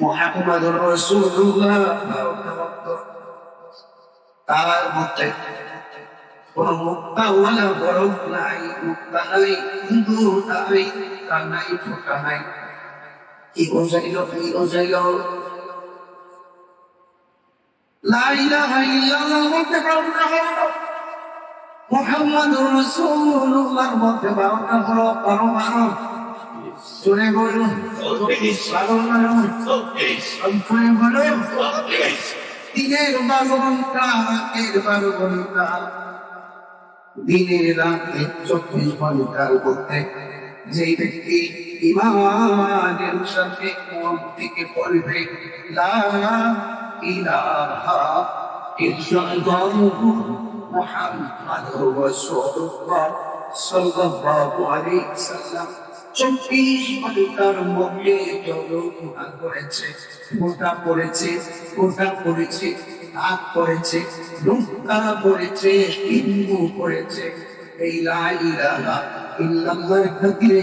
মুক্তা তার মধ্যে কোন মুক্তাওয়ালা বরফ নাই মুক্তা নাই হিন্দু নাই তার নাই ফোটা নাই কি বুঝাইল কি বুঝাইল মোহাম্মদুর রসুল্লাহর মধ্যে বারোটা হলো বারো মানব চলে দিনের বারো চব্বিশ ঘণ্টার মধ্যে যে ব্যক্তি ইমানের সাথে মন থেকে পড়বে? লা ইলাহা ইল্লাল্লাহ মুহাম্মাদুর রাসূলুল্লাহ সাল্লাল্লাহু মধ্যে করেছে গোটা পড়েছে গোটা পড়েছে হাত করেছে লুকা করেছে হিন্দু করেছে, এই খাতিরে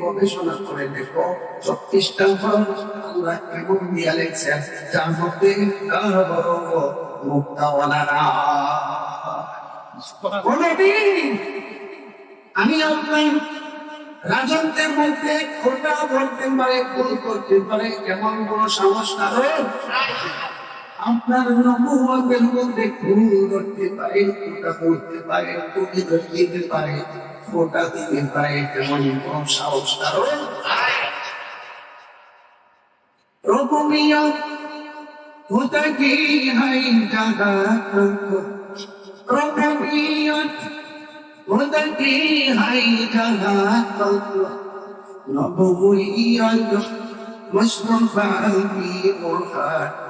গবেষণা করে দেখো চব্বিশটা এমন দিয়া যার মধ্যে মুক্তাওয়ালারা। আমি আপনার রাজত্বের মধ্যে খোটা বলতে পারে, ভুল করতে পারে, এমন কোন সমস্যা হয় আপনার নবুয়তের মধ্যে ভুল করতে পারে ফোটা করতে পারে তুমি দিতে পারে ফোটা দিতে পারে এমন কোন সাহস কারণ রকমিয়ত होता की है जगह रकमियत होता की है जगह नबुयत मुस्तफा की मुराद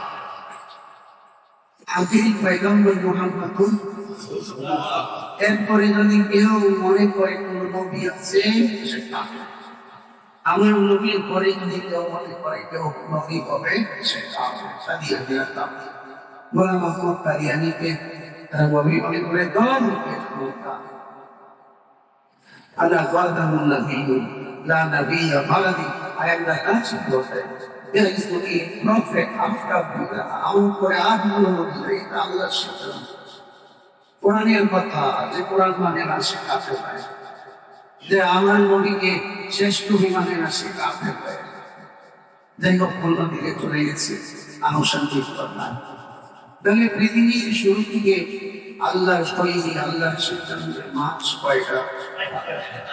আখিরি পয়গম্বর মোহাম্মদুল এরপরে যদি কেউ মনে করে কোন নবী আছে আমার নবীর পরে যদি কেউ মনে করে কেউ নবী হবে বলা মোহাম্মদ কাদিয়ানিকে তার নবী মনে করে দল আল্লাহ নবী লা নবী বাদি আয়াল্লাহ কাছে দোষ কোরআনের কথা, যে কোরআন মানে না সে যে আমার নবীকে শ্রেষ্ঠ বিমানে না সে যাই হোক অন্য দিকে চলে গেছে আনুষঙ্গিক কথা তাহলে পৃথিবীর শুরু থেকে আল্লাহ তৈরি আল্লাহ সিদ্ধান্তে মাছ কয়টা?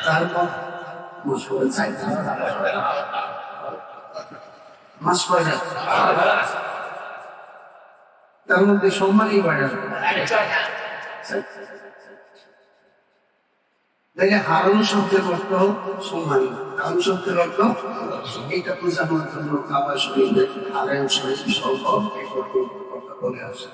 তারপর মাছ না তার মধ্যে সম্মানই কয়টা তাহলে হারণ শব্দের অর্থ সম্মানী। হারণ শব্দের অর্থ এইটা বোঝানোর জন্য কাবা শরীরে হারায়ণ শরীর সম্ভব বলে আসে।